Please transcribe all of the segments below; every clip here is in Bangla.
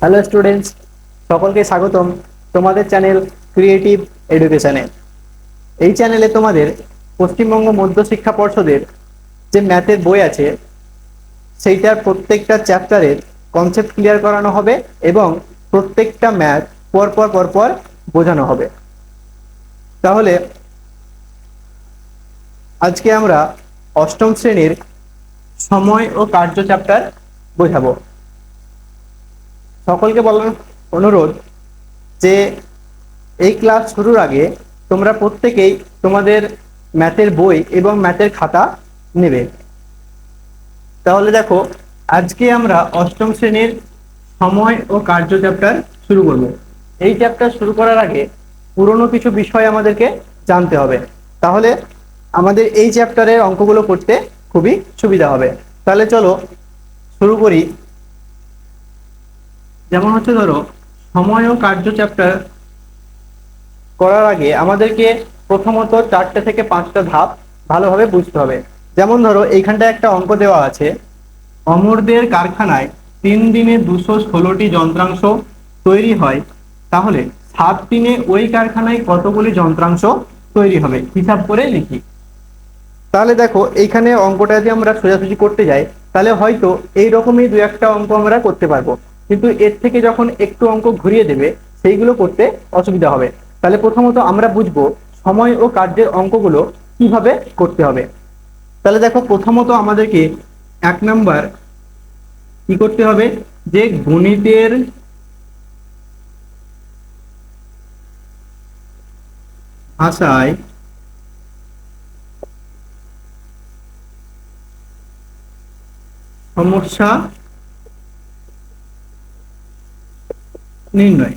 হ্যালো স্টুডেন্টস সকলকে স্বাগতম তোমাদের চ্যানেল ক্রিয়েটিভ এডুকেশনে এই চ্যানেলে তোমাদের পশ্চিমবঙ্গ মধ্যশিক্ষা পর্ষদের যে ম্যাথের বই আছে, সেইটার প্রত্যেকটা চ্যাপ্টারের কনসেপ্ট ক্লিয়ার করানো হবে এবং প্রত্যেকটা ম্যাথ পরপর পরপর বোঝানো হবে। তাহলে আজকে আমরা অষ্টম শ্রেণির সময় ও কার্য চ্যাপ্টার বোঝাবো। সকলকে বলার অনুরোধ যে এই ক্লাস শুরুর আগে তোমরা প্রত্যেকেই তোমাদের ম্যাথের বই এবং ম্যাথের খাতা নেবে। তাহলে দেখো, আজকে আমরা অষ্টম শ্রেণির সময় ও কার্য চ্যাপ্টার শুরু করব। এই চ্যাপ্টার শুরু করার আগে পুরনো কিছু বিষয় আমাদেরকে জানতে হবে। তাহলে আমাদের এই চ্যাপ্টারের অঙ্কগুলো করতে খুবই সুবিধা হবে। তাহলে চলো শুরু করি। যেমন হচ্ছে ধরো, সময় ও কার্য চ্যাপ্টার করার আগে আমাদেরকে প্রথমত চারটে থেকে পাঁচটা ধাপ ভালোভাবে বুঝতে হবে। যেমন ধরো, এইখানটায় একটা অঙ্ক দেওয়া আছে, অমরদের কারখানায় তিন দিনে দুশো ষোলোটি যন্ত্রাংশ তৈরি হয়। তাহলে সাত দিনে ওই কারখানায় কতগুলি যন্ত্রাংশ তৈরি হবে? হিসাব করে লিখি। তাহলে দেখো, এইখানে অঙ্কটা যদি আমরা সোজাসুজি করতে যাই, তাহলে হয়তো এই রকমই দু একটা অঙ্ক আমরা করতে পারব। কিন্তু এর থেকে যখন একটু অঙ্ক ঘুরিয়ে দেবে, সেইগুলো করতে অসুবিধা হবে। তাহলে প্রথমত আমরা বুঝব সময় ও কার্যের অঙ্কগুলো কীভাবে করতে হবে। তাহলে দেখো, প্রথমত আমাদেরকে এক নাম্বার কি করতে হবে? যে গণিতের ভাষায় সমস্যা নির্ণয়।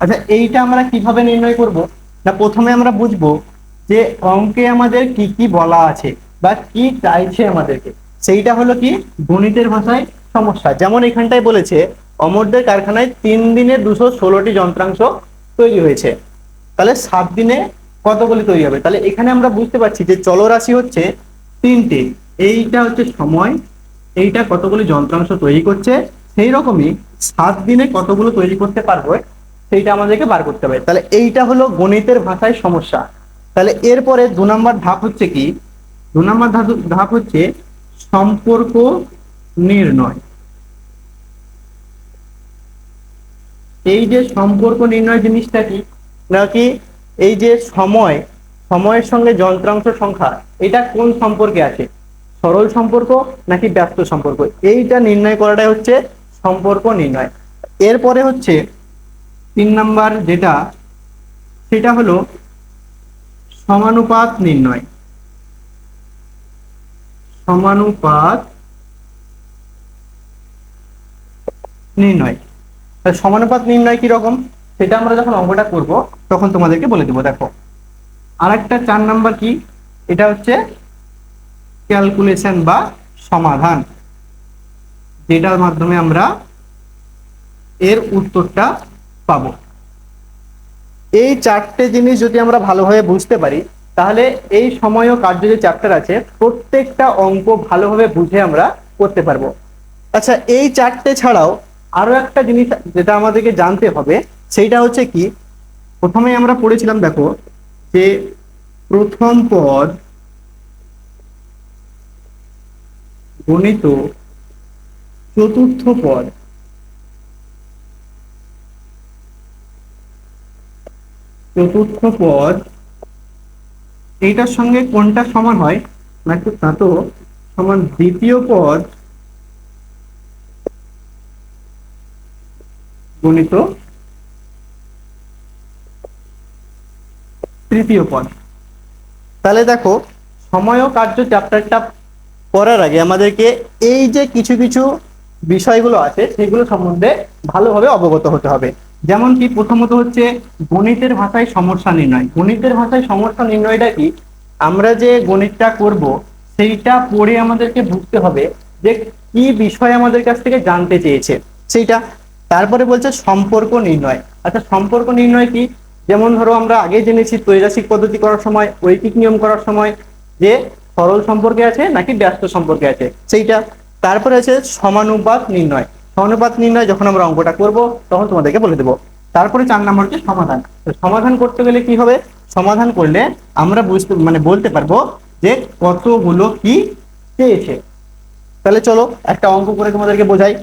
আচ্ছা এইটা আমরা কীভাবে নির্ণয় করব? না, প্রথমে আমরা বুঝব যে অঙ্কে আমাদের কি কি বলা আছে বা কি চাইছে আমাদেরকে। সেইটা হলো কি? গণিতের ভাষায় সমস্যা। যেমন এখানটায় বলেছে, অমরদের কারখানায় তিন দিনে দুশো ষোলোটি যন্ত্রাংশ তৈরি হয়েছে। তাহলে সাত দিনে কতগুলি তৈরি হবে? তাহলে এখানে আমরা বুঝতে পারছি যে চলরাশি হচ্ছে তিনটে। এইটা হচ্ছে সময়, এইটা কতগুলি যন্ত্রাংশ তৈরি করছে সেই রকমই সাত দিনে কতগুলো তৈরি করতে পারব, সেইটা আমাদেরকে বার করতে হবে। তাহলে এইটা হলো গণিতের ভাষায় সমস্যা। তাহলে এরপরে দু নম্বর ধাপ হচ্ছে কি? দু নম্বর ধাপ- হচ্ছে সম্পর্ক নির্ণয়। এই যে সম্পর্ক নির্ণয় জিনিসটা কি? নাকি এই যে সময়, সময়ের সঙ্গে যন্ত্রাংশ সংখ্যা, এটা কোন সম্পর্কে আছে? সরল সম্পর্ক নাকি ব্যস্ত সম্পর্ক? এইটা নির্ণয় করাটাই হচ্ছে সম্পর্ক নির্ণয়। এরপরে হচ্ছে তিন নাম্বার যেটা, সেটা হলো সমানুপাত নির্ণয়। সমানুপাত নির্ণয়। সমানুপাত নির্ণয় কি রকম? সেটা আমরা যখন অঙ্কটা করব, তখন তোমাদেরকে বলে দেবো, দেখো। আরেকটা চার নাম্বার কি? এটা হচ্ছে ক্যালকুলেশন বা সমাধান। যেটার মাধ্যমে আমরা এর উত্তরটা পাব। এই চারটে জিনিস যদি আমরা ভালোভাবে বুঝতে পারি, তাহলে এই সময় কার্য যে চ্যাপ্টার আছে, প্রত্যেকটা অঙ্ক ভালোভাবে বুঝে আমরা করতে পারব। আচ্ছা এই চারটে ছাড়াও আরও একটা জিনিস যেটা আমাদেরকে জানতে হবে, সেইটা হচ্ছে কি, প্রথমে আমরা পড়েছিলাম দেখো যে প্রথম পদ গণিত চতুর্থ পদ। চতুর্থ পদ, এইটার সঙ্গে কোনটা সমান হয়? না তা সমান দ্বিতীয় পদ গণিত তৃতীয় পদ। তাহলে দেখো, সময় ও কার্য চ্যাপ্টারটা পড়ার আগে আমাদেরকে এই যে কিছু কিছু বিষয়গুলো আছে, সেগুলো সম্বন্ধে ভালোভাবে অবগত হতে হবে। যেমন কি প্রথমত হচ্ছে গণিতের ভাষায় সমস্যা নির্ণয়। গণিতের ভাষায় সমস্যা নির্ণয়টা কি? আমরা যে গণিতটা করব, সেইটা পড়ে আমাদেরকে বুঝতে হবে যে কি বিষয় আমাদের কাছ থেকে জানতে চেয়েছে। সেইটা। তারপরে বলছে সম্পর্ক নির্ণয়। আচ্ছা সম্পর্ক নির্ণয় কি? যেমন ধরো আমরা আগে জেনেছি ত্রৈরাসিক পদ্ধতি করার সময়, ঐকিক নিয়ম করার সময়, যে সরল সম্পর্কে আছে নাকি ব্যস্ত সম্পর্কে আছে? সেইটা। তারপরে আছে সমানুপাত নির্ণয়। সমানুপাত নির্ণয় যখন আমরা অঙ্কটা করব, তখন তোমাদেরকে বলে দেবো। তারপরে চার নাম্বার হচ্ছে সমাধান। সমাধান করতে গেলে কি হবে? সমাধান করলে আমরা বুঝতে মানে বলতে পারব যে কতগুলো কি চেয়েছে তাহলে চলো একটা অঙ্ক করে তোমাদেরকে বোঝাই।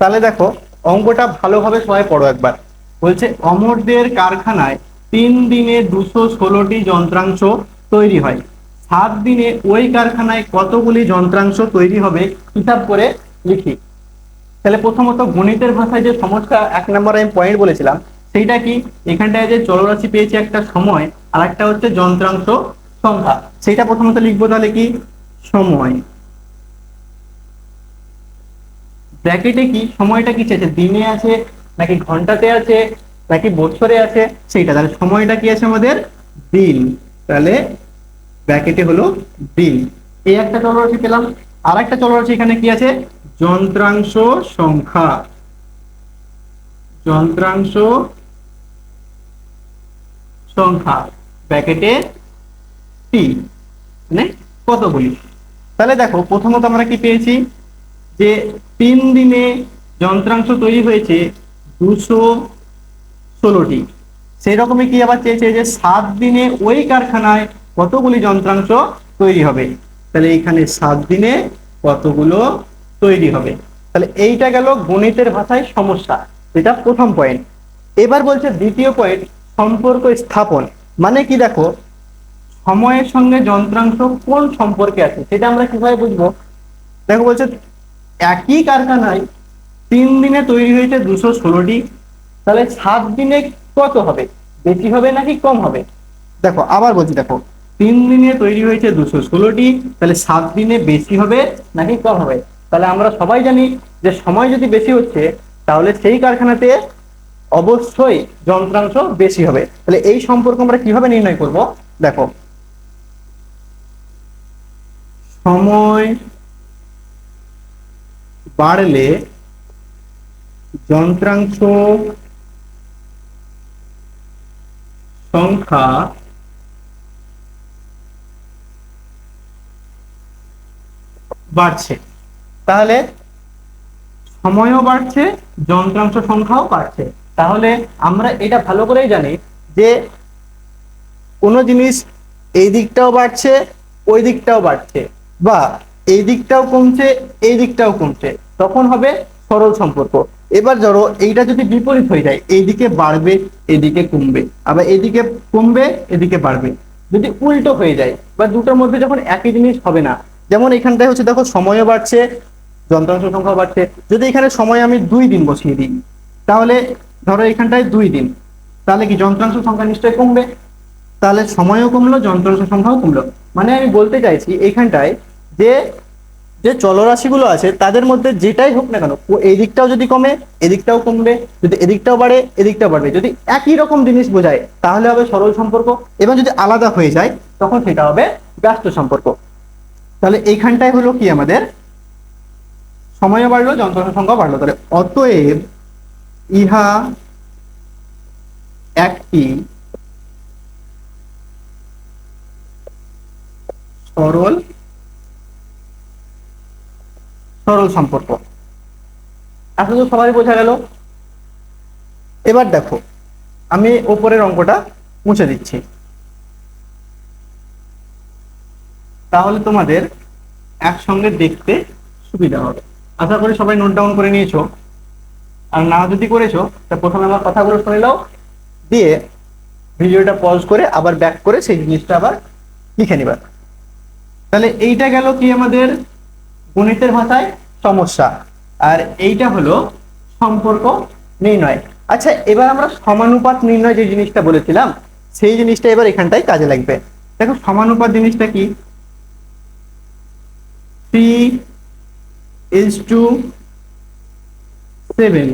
তাহলে দেখো অঙ্কটা ভালোভাবে সবাই পড়ো একবার। বলছে, অমরদের কারখানায় তিন দিনে দুশো ষোলোটি যন্ত্রাংশ তৈরি হয়। সাত দিনে ওই কারখানায় কতগুলি যন্ত্রাংশ তৈরি হবে, হিসাব করে লিখি। তাহলে প্রথমত গণিতের ভাষায় যে সমস্যা, এক নম্বরে আমি পয়েন্ট বলেছিলাম, সেইটা কি? এখানটায় যে চলরাশি পেয়েছি একটা সময় আর একটা হচ্ছে যন্ত্রাংশ সংখ্যা। সেইটা প্রথমত লিখব তাহলে কি? সময়। ব্র্যাকেটে কি? সময়টা কি চেয়েছে দিনে আছে নাকি ঘন্টাতে আছে নাকি বছরে আছে? সেইটা। তাহলে সময়টা কি আছে আমাদের? দিন। তাহলে ব্র্যাকেটে হলো দিন। এই একটা চলরাশি পেলাম। আর একটা চলরাশি এখানে কি আছে? যন্ত্রাংশ সংখ্যা। যন্ত্রাংশ সংখ্যা। ব্র্যাকেটে টি। মানে কতগুলি তাহলে দেখো, প্রথমত আমরা কি পেয়েছি? যে তিন দিনে যন্ত্রাংশ তৈরি হয়েছে দুশো ষোলোটি। সেই রকমই কি আবার চেয়েছে যে সাত দিনে ওই কারখানায় কতগুলি যন্ত্রাংশ তৈরি হবে? তাহলে এখানে সাত দিনে কতগুলো তৈরি হবে? তাহলে এইটা গেল গণিতের ভাষায় সমস্যা। এটা প্রথম পয়েন্ট এবার বলছে দ্বিতীয় পয়েন্ট সম্পর্ক স্থাপন। মানে কি দেখো, সময়ের সঙ্গে যন্ত্রাংশ কোন সম্পর্কে আছে? সেটা আমরা কীভাবে বুঝব? দেখো বলছে একই কারখানায় তিন দিনে তৈরি হয়েছে দুশো ষোলোটি, তাহলে সাত দিনে কত হবে? বেশি হবে নাকি কম হবে? দেখো, আবার বলছি, দেখো, তিন দিনে তৈরি হয়েছে দুশো ষোলোটি, তাহলে সাত দিনে বেশি হবে নাকি কম হবে? তাহলে আমরা সবাই জানি যে সময় যদি বেশি হচ্ছে, তাহলে সেই কারখানাতে অবশ্যই যন্ত্রাংশ বেশি হবে। তাহলে এই সম্পর্ক আমরা কীভাবে নির্ণয় করব? দেখো, সময় বাড়লে যন্ত্রাংশ সংখ্যা বাড়ছে। তাহলে সময়ও বাড়ছে, যন্ত্রাংশ সংখ্যাও বাড়ছে। তাহলে আমরা এটা ভালো করেই জানি যে কোনো জিনিস এই দিকটাও বাড়ছে, ওই দিকটাও বাড়ছে বা এই দিকটাও কমছে, এই দিকটাও কমছে। তখন হবে সরল সম্পর্ক। এবার ধরো এইটা যদি বিপরীত হয়ে যায়, এইদিকে বাড়বে এদিকে কমবে। আবার এদিকে কমবে এদিকে বাড়বে। যদি উল্টো হয়ে যায়, বা দুটোর মধ্যে যখন একই জিনিস হবে না, যেমন এখানটায় হচ্ছে দেখো সময়ও বাড়ছে, যন্ত্রাংশ সংখ্যা বাড়ছে। যদি এখানে সময় আমি দুই দিন বসিয়ে দিই, তাহলে ধরো এখানটায় দুই দিন, তাহলে কি যন্ত্রাংশ সংখ্যা নিশ্চয়ই কমবে? তাহলে সময়ও কমলো, যন্ত্রাংশ সংখ্যাও কমলো। মানে আমি বলতে চাইছি এখানটায় যে যে চলরাশিগুলো আছে, তাদের মধ্যে যেটাই হোক না কেন এই দিকটাও যদি কমে, এদিকটাও কমবে, যদি এদিকটাও বাড়ে, এদিকটাও বাড়বে। যদি একই রকম জিনিস বোঝায়, তাহলে হবে সরল সম্পর্ক। এবং যদি আলাদা হয়ে যায়, তখন সেটা হবে ব্যস্ত সম্পর্ক। তাহলে এইখানটাই হলো কি আমাদের? সময়ও বাড়লো যন্ত্রাংশ সংখ্যা বাড়লো। তাহলে অতএব ইহা একটি সরল সরল সম্পর্ক। তো সবাই বোঝা গেল। এবার দেখো, আমি ওপরের অঙ্কটা মুছে দিচ্ছি। তাহলে তোমাদের একসঙ্গে দেখতে সুবিধা হবে। আশা করি সবাই নোট ডাউন করে নিয়েছো। আর না যদি করেছ, তা প্রথমে আমার কথাগুলো শুনে নাও, দিয়ে ভিডিওটা পজ করে আবার ব্যাক করে সেই জিনিসটা আবার লিখে নিবা। তাহলে এইটা গেল কি আমাদের গণিতের ভাষায় সমস্যা। আর এইটা হলো সম্পর্ক নির্ণয়। আচ্ছা এবার আমরা সমানুপাত নির্ণয় যে জিনিসটা বলেছিলাম, সেই জিনিসটা এবার এখানটায় কাজে লাগবে। দেখো, সমানুপাত জিনিসটা কি? থ্রি ইজ টু সেভেন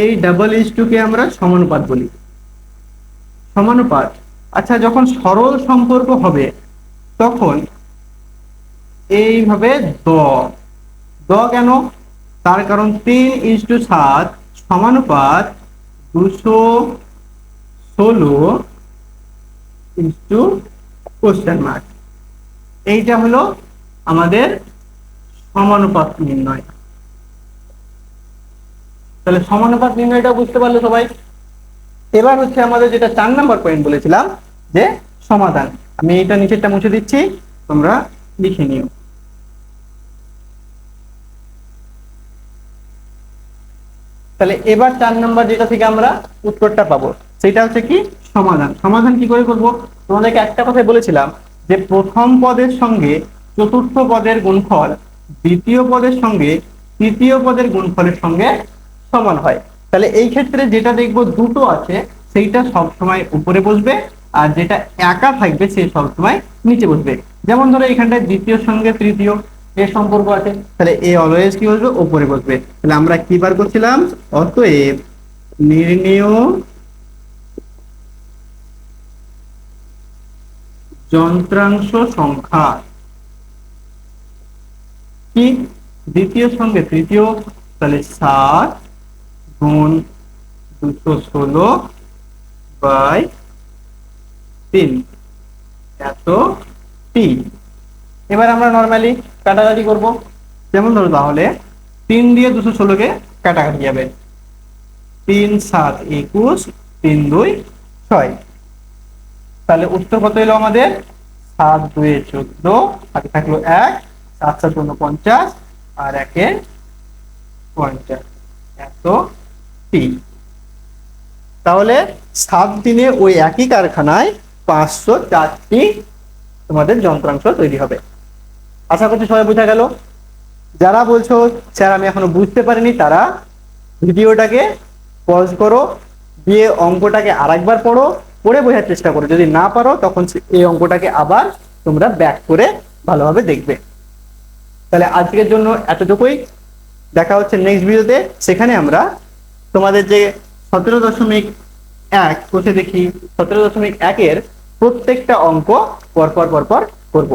এই ডাবল ইজ টু কে আমরা সমানুপাত বলি। সমানুপাত। আচ্ছা যখন সরল সম্পর্ক হবে, তখন এইভাবে দ। দ কেন? তার কারণ তিন টু সাত সমানুপাত দুশো ষোলো ইন্টু কোশ্চেন মার্ক। এইটা হলো আমাদের সমানুপাত নির্ণয়। তাহলে সমানুপাত নির্ণয়টা বুঝতে পারল সবাই। এবার হচ্ছে আমাদের যেটা চার নাম্বার পয়েন্ট বলেছিলাম, যে সমাধান। আমি এটা নিচেরটা মুছে দিচ্ছি, তোমরা লিখে নিও। তাহলে এবার চার নম্বর যেটা থেকে আমরা উত্তরটা পাবো, সেটা হচ্ছে কি সমাধান। সমাধান কি করে করব? তোমাদেরকে একটা কথাই বলেছিলাম যে প্রথম পদের সঙ্গে চতুর্থ পদের গুণফল, দ্বিতীয় পদের সঙ্গে, তৃতীয় পদের গুণফলের সঙ্গে সমান হয়। তাহলে এই ক্ষেত্রে যেটা দেখব দুটো আছে, সেইটা সবসময় উপরে বসবে আর যেটা একা থাকবে সে সবসময় নিচে বসবে। যেমন ধরো এখানটায় দ্বিতীয় সঙ্গে তৃতীয় তাহলে এ অলওয়েজ কি বসবে? উপরে বসবে। তাহলে আমরা কি বার করছিলাম? অতএব নির্ণেয় যন্ত্রাংশ সংখ্যা। কি? দ্বিতীয় সঙ্গে তৃতীয়, তাহলে সাত গুণ দুশো ষোলো বাই তিন। এত টি এবার আমরা নর্মালি কাটাকাটি করব। যেমন ধরো তাহলে তিন দিয়ে দুশো ষোলোকে কাটাকাটি যাবে। তিন সাত একুশ, তিন দুই ছয়। তাহলে উত্তর কত এলো আমাদের? সাত, দুয়ে চোদ্দ আগে থাকল এক, সাত সাত পঞ্চাশ, আর একে পঞ্চাশ। এত টি তাহলে সাত দিনে ওই একই কারখানায় পাঁচশো চারটি তোমাদের যন্ত্রাংশ তৈরি হবে। আশা করছি সবাই বোঝা গেল। যারা বলছো, স্যার, আমি এখনও বুঝতে পারিনি, তারা ভিডিওটাকে পজ করো, দিয়ে অঙ্কটাকে আরেকবার পড়ো, পড়ে বোঝার চেষ্টা করো। যদি না পারো, তখন এই অঙ্কটাকে আবার তোমরা ব্যাক করে ভালোভাবে দেখবে। তাহলে আজকের জন্য এতটুকুই। দেখা হচ্ছে নেক্সট ভিডিওতে সেখানে আমরা তোমাদের যে সতেরো দশমিক এক কোষে দেখি, সতেরো দশমিক একের প্রত্যেকটা অঙ্ক পরপর পরপর করব।